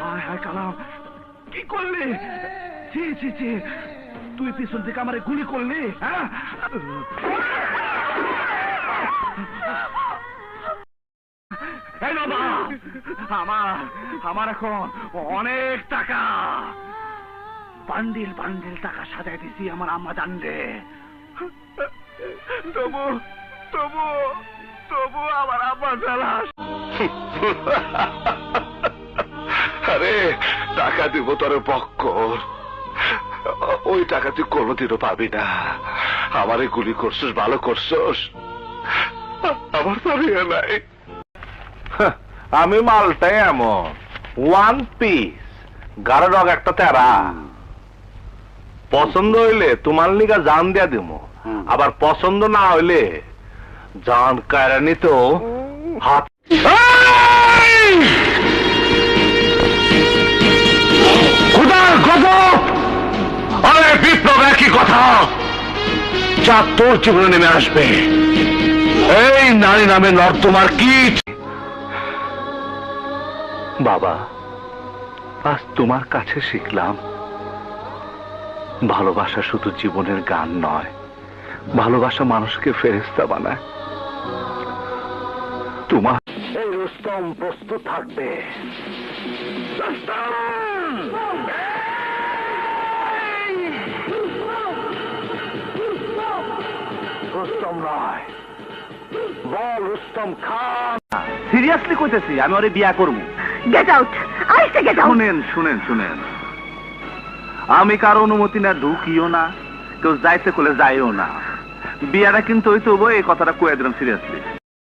হায় কালাম। কি করলি? ছি ছি ছি। তুই পিছন থেকে আমারে গুলি করলি হ্যাঁ? আমার আমার এখন অনেক টাকা। বান্ডিল বান্ডিল টাকা সাজাই দিছি আমার আম্মা জানলে। তবু তবু তবু আমার আম্মা জ্বালা আরে টাকা দিব তোর পক্ষ ওই টাকা তুই কোনোদিনও পাবি না। আমারে গুলি করছিস ভালো করছিস। আমার তো ইয়ে নাই আমি মালটাই এমন। ওয়ান পিস গাড়ো রগ একটা তেরা। পছন্দ হইলে তোমার লিগা জান দিয়া দিমু। আবার পছন্দ না হইলে জান কায়রা নিত হাত যা তোর জীবনে নেমে আসবে। এই নারী নামে নর্দমার কি? বাবা আজ তোমার কাছে শিখলাম ভালোবাসা শুধু জীবনের গান নয় ভালোবাসা মানুষকে ফেরেস্তা বানায়। তোমার এই রুস্তম প্রস্তুত থাকবে। রুস্তম নয় বল রুস্তম খান। সিরিয়াসলি কইতেছি আমি ওরে বিয়া করব। Get out I say get out শুনেন শুনেন শুনেন। আমি কারও অনুমতি না ঢুকিও না কেউ যাইতে কোলে যাইও না। বিয়াটা কিন্তু ওই তো এই কথাটা কয়ে দিলাম সিরিয়াসলি।